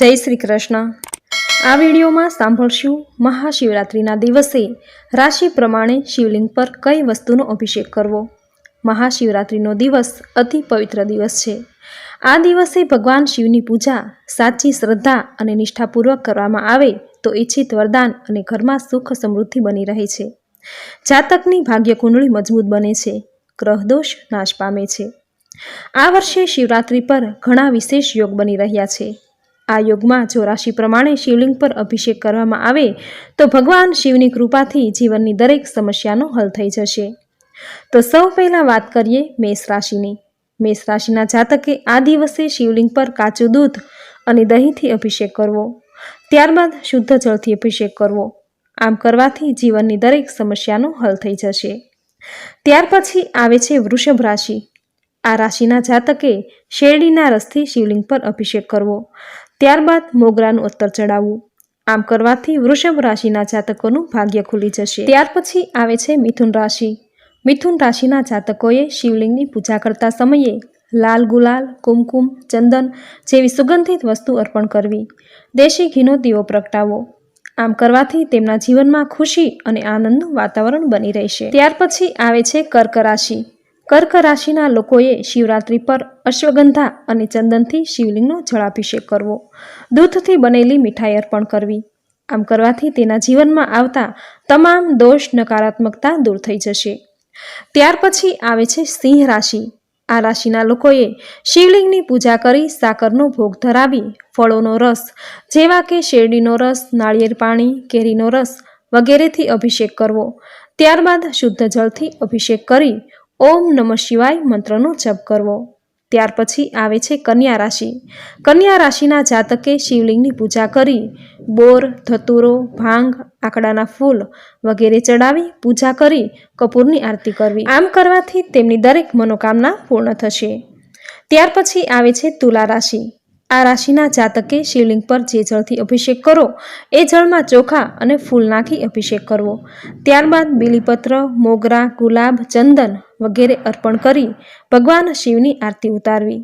જય શ્રી કૃષ્ણ. આ વિડીયોમાં સાંભળશું મહાશિવરાત્રિના દિવસે રાશિ પ્રમાણે શિવલિંગ પર કઈ વસ્તુનો અભિષેક કરવો. મહાશિવરાત્રિનો દિવસ અતિ પવિત્ર દિવસ છે. આ દિવસે ભગવાન શિવની પૂજા સાચી શ્રદ્ધા અને નિષ્ઠાપૂર્વક કરવામાં આવે તો ઈચ્છિત વરદાન અને ઘરમાં સુખ સમૃદ્ધિ બની રહે છે. જાતકની ભાગ્ય કુંડળી મજબૂત બને છે. ગ્રહદોષ નાશ પામે છે. આ વર્ષે શિવરાત્રિ પર ઘણા વિશેષ યોગ બની રહ્યા છે. આ યોગમાં જો રાશિ પ્રમાણે શિવલિંગ પર અભિષેક કરવામાં આવે, તો ભગવાન શિવની કૃપાથી જીવનની દરેક સમસ્યાનો હલ થઈ જશે. તો સૌ પહેલાં વાત કરીએ મેષ રાશિની. મેષ રાશિના જાતકે આ દિવસે શિવલિંગ પર કાચું દૂધ અને દહીંથી અભિષેક કરવો. ત્યારબાદ શુદ્ધ જળથી અભિષેક કરવો. આમ કરવાથી જીવનની દરેક સમસ્યાનો હલ થઈ જશે. ત્યાર પછી આવે છે વૃષભ રાશિ. આ રાશિના જાતકે શેરડીના રસથી શિવલિંગ પર અભિષેક કરવો. ત્યારબાદ મોગરાનું અત્તર ચડાવવું. આમ કરવાથી વૃષભ રાશિના જાતકોનું ભાગ્ય ખુલી જશે. ત્યાર પછી આવે છે મિથુન રાશિ. મિથુન રાશિના જાતકોએ શિવલિંગની પૂજા કરતા સમયે લાલ ગુલાલ, કુમકુમ, ચંદન જેવી સુગંધિત વસ્તુ અર્પણ કરવી. દેશી ઘીનો દીવો પ્રગટાવો આમ કરવાથી તેમના જીવનમાં ખુશી અને આનંદનું વાતાવરણ બની રહેશે. ત્યાર પછી આવે છે કર્ક રાશિ. કર્ક રાશિના લોકોએ શિવરાત્રિ પર અશ્વગંધા અને ચંદનથી શિવલિંગનો જળાભિષેક કરવો. દૂધથી બનેલી મીઠાઈ અર્પણ કરવી. આમ કરવાથી તેના જીવનમાં આવતા તમામ દોષ નકારાત્મકતા દૂર થઈ જશે. ત્યાર પછી આવે છે સિંહ રાશિ. આ રાશિના લોકોએ શિવલિંગની પૂજા કરી સાકરનો ભોગ ધરાવી ફળોનો રસ, જેવા કે શેરડીનો રસ, નાળિયેર પાણી, કેરીનો રસ વગેરેથી અભિષેક કરવો. ત્યારબાદ શુદ્ધ જળથી અભિષેક કરી ઓમ નમઃ શિવાય મંત્રનો જપ કરવો. ત્યાર પછી આવે છે કન્યા રાશિ. કન્યા રાશિના જાતકે શિવલિંગની પૂજા કરી. બોર, ધતુરો, ભાંગ, આકડાના ફૂલ વગેરે ચડાવી પૂજા કરી, કપૂરની આરતી કરવી. આમ કરવાથી તેમની દરેક મનોકામના પૂર્ણ થશે. ત્યાર પછી આવે છે તુલા રાશિ. આ રાશિના જાતકે શિવલિંગ પર જે જળથી અભિષેક કરો, એ જળમાં ચોખા અને ફૂલ નાખી અભિષેક કરવો. ત્યારબાદ બીલીપત્ર, મોગરા, ગુલાબ, ચંદન વગેરે અર્પણ કરી ભગવાન શિવની આરતી ઉતારવી.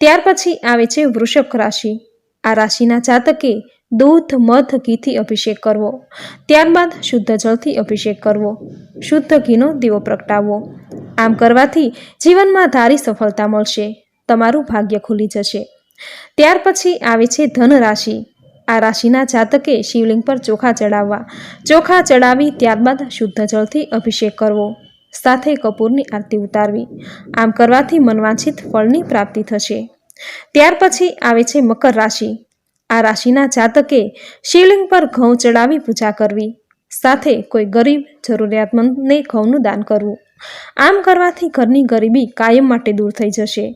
ત્યાર પછી આવે છે વૃષભ રાશિ. આ રાશિના જાતકે દૂધ, મધ, ઘીથી અભિષેક કરવો. ત્યારબાદ શુદ્ધ જળથી અભિષેક કરવો. શુદ્ધ ઘીનો દીવો પ્રગટાવવો. આમ કરવાથી જીવનમાં ધારી સફળતા મળશે. તમારું ભાગ્ય ખુલી જશે. ત્યાર પછી આવે છે ધન રાશિ આ રાશિના જાતકે શિવલિંગ પર ચોખા ચડાવવા. ચોખા ચડાવી ત્યારબાદ શુદ્ધ જળથી અભિષેક કરવો. સાથે કપૂરની આરતી ઉતારવી. આમ કરવાથી મનવાંછિત ફળની પ્રાપ્તિ થશે. ત્યાર પછી આવે છે મકર રાશિ. આ રાશિના જાતકે શિવલિંગ પર ઘઉં ચડાવી પૂજા કરવી. સાથે કોઈ ગરીબ જરૂરિયાતમંદને ઘઉંનું દાન કરવું. આમ કરવાથી ઘરની ગરીબી કાયમ માટે દૂર થઈ જશે.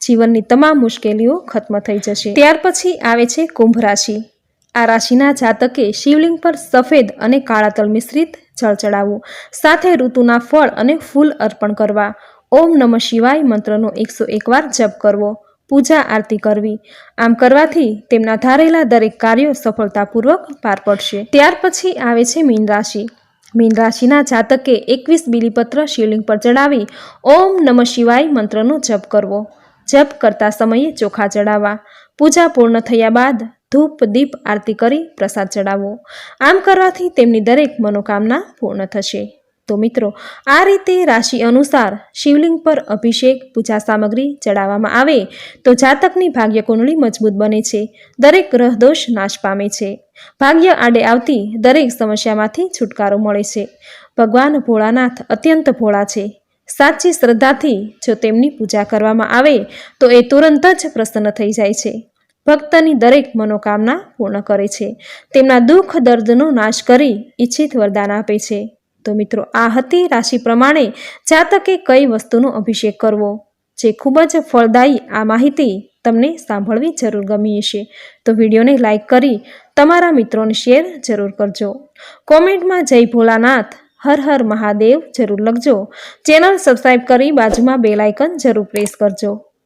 જીવનની તમામ મુશ્કેલીઓ ખત્મ થઈ જશે. ત્યાર પછી આવે છે કુંભ રાશિ. આ રાશિના જાતકે શિવલિંગ પર સફેદ અને કાળા તલ મિશ્રિત જળ ચડાવવું સાથે ઋતુના ફળ અને ફૂલ અર્પણ કરવા. ઓમ નમઃ શિવાય મંત્રનો એકસો એકવાર જપ કરવો. પૂજા આરતી કરવી. આમ કરવાથી તેમના ધારેલા દરેક કાર્યો સફળતાપૂર્વક પાર પડશે. ત્યાર પછી આવે છે મીન રાશિ. મીન રાશિના જાતકે એકવીસ બિલીપત્ર શિવલિંગ પર ચડાવી ઓમ નમઃ શિવાય મંત્રનો જપ કરવો. જપ કરતા સમયે ચોખા ચડાવવા. પૂજા પૂર્ણ થયા બાદ ધૂપ, દીપ, આરતી કરી પ્રસાદ ચડાવવો આમ કરવાથી તેમની દરેક મનોકામના પૂર્ણ થશે. તો મિત્રો, આ રીતે રાશિ અનુસાર શિવલિંગ પર અભિષેક, પૂજા સામગ્રી ચડાવવામાં આવે તો જાતકની ભાગ્ય કુંડળી મજબૂત બને છે. દરેક ગ્રહ દોષ નાશ પામે છે. ભાગ્ય આડે આવતી દરેક સમસ્યામાંથી છુટકારો મળે છે. ભગવાન ભોળાનાથ અત્યંત ભોળા છે. સાચી શ્રદ્ધાથી જો તેમની પૂજા કરવામાં આવે તો એ તુરંત જ પ્રસન્ન થઈ જાય છે. ભક્તની દરેક મનોકામના પૂર્ણ કરે છે. તેમના દુઃખ, દર્દનો નાશ કરી ઈચ્છિત વરદાન આપે છે. તો મિત્રો, આ હતી રાશિ પ્રમાણે જાતકે કઈ વસ્તુનો અભિષેક કરવો, જે ખૂબ જ ફળદાયી આ માહિતી તમને સાંભળવી જરૂર ગમી હશે. તો વિડીયોને લાઇક કરી તમારા મિત્રોને શેર જરૂર કરજો. કોમેન્ટમાં જય ભોલાનાથ, હર હર મહાદેવ જરૂર લખજો. ચેનલ સબસ્ક્રાઈબ કરી બાજુમાં બેલ જરૂર પ્રેસ કરજો.